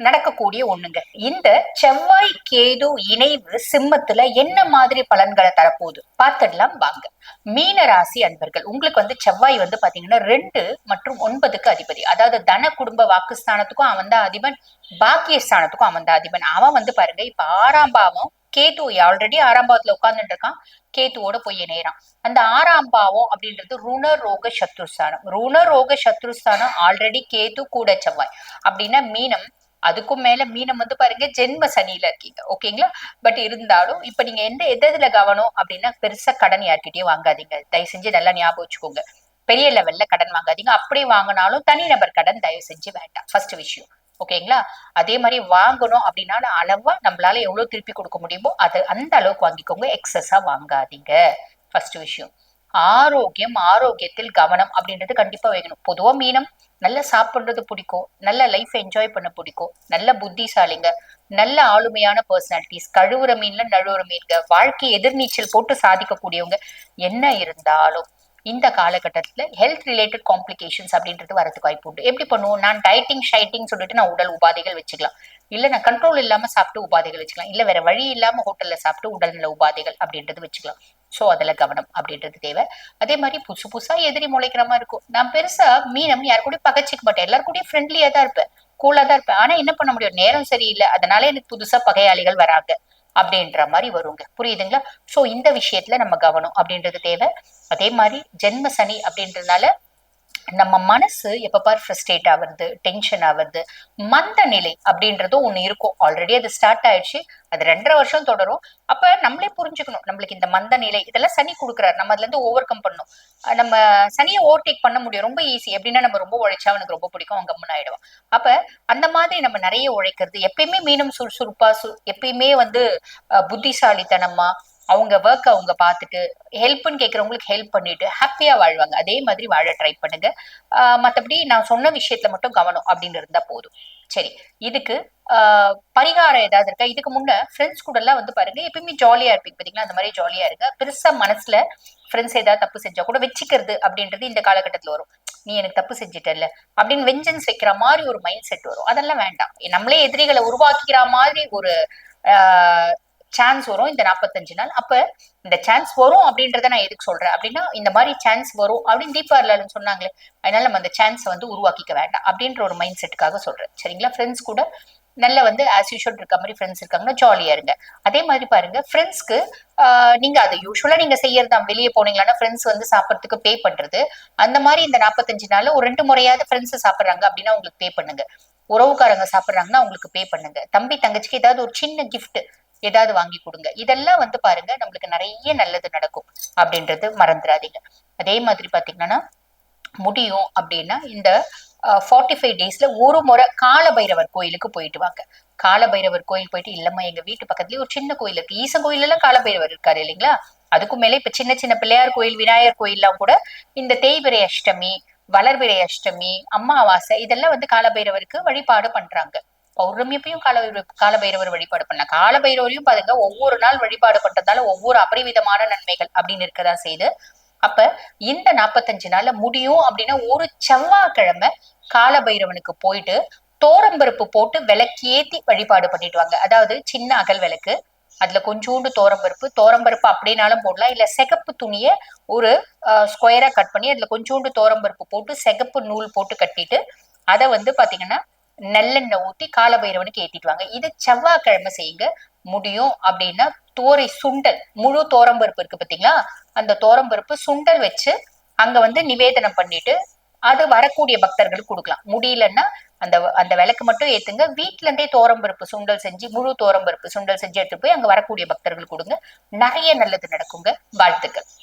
நடக்கக்கூடிய ஒண்ணுங்க. இந்த செவ்வாய் கேது இணைவு சிம்மத்துல என்ன மாதிரி பலன்களை தரப்போகுது? பார்த்துடலாம் வாங்க. மீன ராசி அன்பர்கள் உங்களுக்கு வந்து செவ்வாய் வந்து பாத்தீங்கன்னா ரெண்டு மற்றும் ஒன்பதுக்கு அதிபதி. அதாவது தன குடும்ப வாக்குஸ்தானத்துக்கும் அவன் தான் அதிபன் பாக்கியஸ்தானத்துக்கும் அவன் தான் அதிபன். அவன் வந்து பாருங்க இப்ப ஆறாம் பாவம் கேது ஆல்ரெடி ஆறாம் பாவத்துல உட்கார்ந்துட்டு இருக்கான். கேத்துவோட போய் இணையறான். அந்த ஆறாம் பாவம் அப்படின்றது ருண ரோக சத்ருஸ்தானம் ருண ரோக சத்ருஸ்தானம் ஆல்ரெடி கேது கூட செவ்வாய். அப்படின்னா மீனம் அதுக்கும் மேல மீனம் வந்து பாருங்க ஜென்ம சனியில இருக்கீங்க. ஓகேங்களா? பட் இருந்தாலும் இப்ப நீங்க எந்த எதுல கவனம் அப்படின்னா பெருசா கடன் யார்கிட்டயும் வாங்காதீங்க. தயவு செஞ்சு நல்லா ஞாபகம் வச்சுக்கோங்க. பெரிய லெவல்ல கடன் வாங்காதீங்க. அப்படியே வாங்கினாலும் தனிநபர் கடன் தயவு செஞ்சு வேண்டாம். ஃபர்ஸ்ட் விஷயம். ஓகேங்களா? அதே மாதிரி வாங்கணும் அப்படின்னா அளவா நம்மளால எவ்வளவு திருப்பி கொடுக்க முடியுமோ அது அந்த அளவுக்கு வாங்கிக்கோங்க. எக்ஸஸா வாங்காதீங்க. ஃபர்ஸ்ட் விஷயம். ஆரோக்கியம் ஆரோக்கியத்தில் கவனம் அப்படின்றது கண்டிப்பா வைக்கணும். பொதுவா மீனம் நல்லா சாப்பிடுறது பிடிக்கும். நல்ல லைஃப் என்ஜாய் பண்ண பிடிக்கும். நல்ல புத்திசாலிங்க நல்ல ஆளுமையான பர்சனாலிட்டிஸ் கழுவுற மீன்ல நழுவுற மீன்க வாழ்க்கை எதிர்நீச்சல் போட்டு சாதிக்கக்கூடியவங்க என்ன இருந்தாலும் இந்த காலகட்டத்துல ஹெல்த் ரிலேட்டட் காம்ப்ளிகேஷன்ஸ் அப்படின்றது வரதுக்கு வாய்ப்பு உண்டு. எப்படி பண்ணுவோம்? நான் டயட்டிங் ஷைட்டிங் சொல்லிட்டு நான் உடல் உபாதைகள் வச்சுக்கலாம். இல்ல நான் கண்ட்ரோல் இல்லாம சாப்பிட்டு உபாதைகள் வச்சுக்கலாம். இல்ல வேற வழி இல்லாமல் ஹோட்டல்ல சாப்பிட்டு உடல்நல உபாதைகள் அப்படின்றது வச்சுக்கலாம். ஸோ அதில் கவனம் அப்படின்றது தேவை. அதே மாதிரி புதுசு புதுசாக எதிரி முளைக்கிற மாதிரி இருக்கும். நான் பெருசாக மீனம் யாரு கூட பகச்சிக்க மாட்டேன். எல்லாரும் ஃப்ரெண்ட்லியாக தான் இருப்பேன். கூலாக தான் இருப்பேன். ஆனால் என்ன பண்ண முடியும்? நேரம் சரியில்லை. அதனால எனக்கு புதுசாக பகையாளிகள் வராங்க அப்படின்ற மாதிரி வருங்க. புரியுதுங்களா? ஸோ இந்த விஷயத்துல நம்ம கவனம் அப்படின்றது தேவை. அதே மாதிரி ஜென்ம சனி அப்படின்றதுனால நம்ம மனசு எப்ப பார் ஃப்ரஸ்ட்ரேட் ஆகுறது டென்ஷன் ஆகுறது மந்த நிலை அப்படின்றதும் ஒண்ணு இருக்கும். ஆல்ரெடி அது ஸ்டார்ட் ஆயிடுச்சு அது ரெண்டரை வருஷம் தொடரும். அப்ப நம்மளே புரிஞ்சுக்கணும். நம்மளுக்கு இந்த மந்த நிலை இதெல்லாம் சனி கொடுக்குறாரு. நம்ம அதுல இருந்து ஓவர் கம் பண்ணும் நம்ம சனியை ஓவர்டேக் பண்ண முடியும். ரொம்ப ஈஸி எப்படின்னா நம்ம ரொம்ப உழைச்சா அவனுக்கு ரொம்ப பிடிக்கும். அவங்க கம்முன்னு ஆயிடுவான். அப்ப அந்த மாதிரி நம்ம நிறைய உழைக்கிறது எப்பயுமே மீனம் சுறுசுறுப்பா சு எப்பயுமே வந்து புத்திசாலித்தனமா அவங்க ஒர்க் அவங்க பார்த்துட்டு ஹெல்ப்னு கேட்கறவங்களுக்கு ஹெல்ப் பண்ணிட்டு ஹாப்பியா வாழ்வாங்க. அதே மாதிரி வாழ ட்ரை பண்ணுங்க. மற்றபடி நான் சொன்ன விஷயத்துல மட்டும் கவனம் அப்படின்னு இருந்தா போதும். சரி இதுக்கு ஆஹ் பரிகாரம் ஏதாவது இருக்கா? இதுக்கு முன்ன ஃப்ரெண்ட்ஸ் கூட எல்லாம் வந்து பாருங்க எப்பயுமே ஜாலியா இருப்பீங்க. பாத்தீங்களா? அந்த மாதிரி ஜாலியா இருங்க. பெருசா மனசுல ஃப்ரெண்ட்ஸ் ஏதாவது தப்பு செஞ்சா கூட வச்சுக்கிறது அப்படின்றது இந்த காலகட்டத்துல வரும். நீ எனக்கு தப்பு செஞ்சுட்டல அப்படின்னு வெஞ்சன்ஸ் வைக்கிற மாதிரி ஒரு மைண்ட் செட் வரும். அதெல்லாம் வேண்டாம். நம்மளே எதிரிகளை உருவாக்கிக்கிற மாதிரி ஒரு ஆஹ் சான்ஸ் வரும் இந்த நாற்பத்தஞ்சு நாள். அப்ப இந்த சான்ஸ் வரும் அப்படின்றத நான் எதுக்கு சொல்றேன்? அப்படின்னா இந்த மாதிரி சான்ஸ் வரும் அப்படின்னு தீபாவளின்னு சொன்னாங்களே அதனால நம்ம அந்த சான்ஸை வந்து உருவாக்கிக்க வேண்டாம் அப்படின்ற ஒரு மைண்ட் செட்டுக்காக சொல்றேன். சரிங்களா? ஃப்ரெண்ட்ஸ் கூட நல்ல வந்து ஆஸ் யூஷுவல் இருக்க மாதிரி ஃப்ரெண்ட்ஸ் இருக்காங்கன்னா ஜாலியா இருங்க. அதே மாதிரி பாருங்க ஃப்ரெண்ட்ஸ்க்கு நீங்க அதை யூஸ்வலா நீங்க செய்யறதா வெளியே போனீங்கன்னா ஃப்ரெண்ட்ஸ் வந்து சாப்பிட்றதுக்கு பே பண்றது. அந்த மாதிரி இந்த நாற்பத்தஞ்சு நாள் ஒரு ரெண்டு முறையாவது ஃப்ரெண்ட்ஸ் சாப்பிட்றாங்க அப்படின்னா உங்களுக்கு பே பண்ணுங்க. உறவுக்காரங்க சாப்பிட்றாங்கன்னா அவங்களுக்கு பே பண்ணுங்க. தம்பி தங்கச்சிக்கு ஏதாவது ஒரு சின்ன கிஃப்ட் ஏதாவது வாங்கி கொடுங்க. இதெல்லாம் வந்து பாருங்க நம்மளுக்கு நிறைய நல்லது நடக்கும் அப்படின்றது மறந்துடாதீங்க. அதே மாதிரி பாத்தீங்கன்னா முடியும் அப்படின்னா இந்த ஃபார்ட்டி ஃபைவ் டேஸ்ல ஒரு முறை காலபைரவர் கோயிலுக்கு போயிட்டு வாங்க. கால பைரவர் கோயில் போயிட்டு இல்லம்மா எங்க வீட்டு பக்கத்துலயே ஒரு சின்ன கோயில் இருக்கு. ஈசன் கோயில் எல்லாம் இருக்காரு இல்லைங்களா? அதுக்கும் மேலே இப்ப சின்ன சின்ன பிள்ளையார் கோயில் விநாயகர் கோயில்லாம் கூட இந்த தேய்பிரை அஷ்டமி வளர்பிறை அஷ்டமி அம்மாவாசை இதெல்லாம் வந்து காலபைரவருக்கு வழிபாடு பண்றாங்க. பௌர்ணமியப்பையும் கால காலபைரவர் வழிபாடு பண்ண காலபைரவரையும் பாருங்க ஒவ்வொரு நாள் வழிபாடு பண்றதால ஒவ்வொரு அபரிவிதமான நன்மைகள் அப்படின்னு இருக்கதான் செய்து அப்ப இந்த நாற்பத்தஞ்சு நாள்ல முடியும் அப்படின்னா ஒரு செவ்வாய்க்கிழமை காலபைரவனுக்கு போயிட்டு தோரம்பருப்பு போட்டு விளக்கேத்தி வழிபாடு பண்ணிட்டு வாங்க. அதாவது சின்ன அகல் விளக்கு அதுல கொஞ்சோண்டு தோரம்பருப்பு தோரம்பருப்பு அப்படின்னாலும் போடலாம். இல்ல சிகப்பு துணிய ஒரு ஸ்கொயரா கட் பண்ணி அதுல கொஞ்சோண்டு தோரம்பருப்பு போட்டு சிகப்பு நூல் போட்டு கட்டிட்டு அதை வந்து பாத்தீங்கன்னா நல்லெண்ணெய் ஊத்தி காலபைரவனுக்கு ஏத்திட்டு வாங்க இது செவ்வாய்க்கிழமை செய்யுங்க. முடியும் அப்படின்னா தோரை சுண்டல் முழு தோரம்பருப்பு இருக்கு பாத்தீங்களா? அந்த தோரம்பருப்பு சுண்டல் வச்சு அங்க வந்து நிவேதனம் பண்ணிட்டு அது வரக்கூடிய பக்தர்களுக்கு கொடுக்கலாம். முடியலன்னா அந்த அந்த விளக்கு மட்டும் ஏத்துங்க. வீட்டுல இருந்தே தோரம்பருப்பு சுண்டல் செஞ்சு முழு தோரம்பருப்பு சுண்டல் செஞ்சு எடுத்துட்டு போய் அங்க வரக்கூடிய பக்தர்கள் கொடுங்க. நிறைய நல்லது நடக்குங்க. வாழ்த்துக்கள்.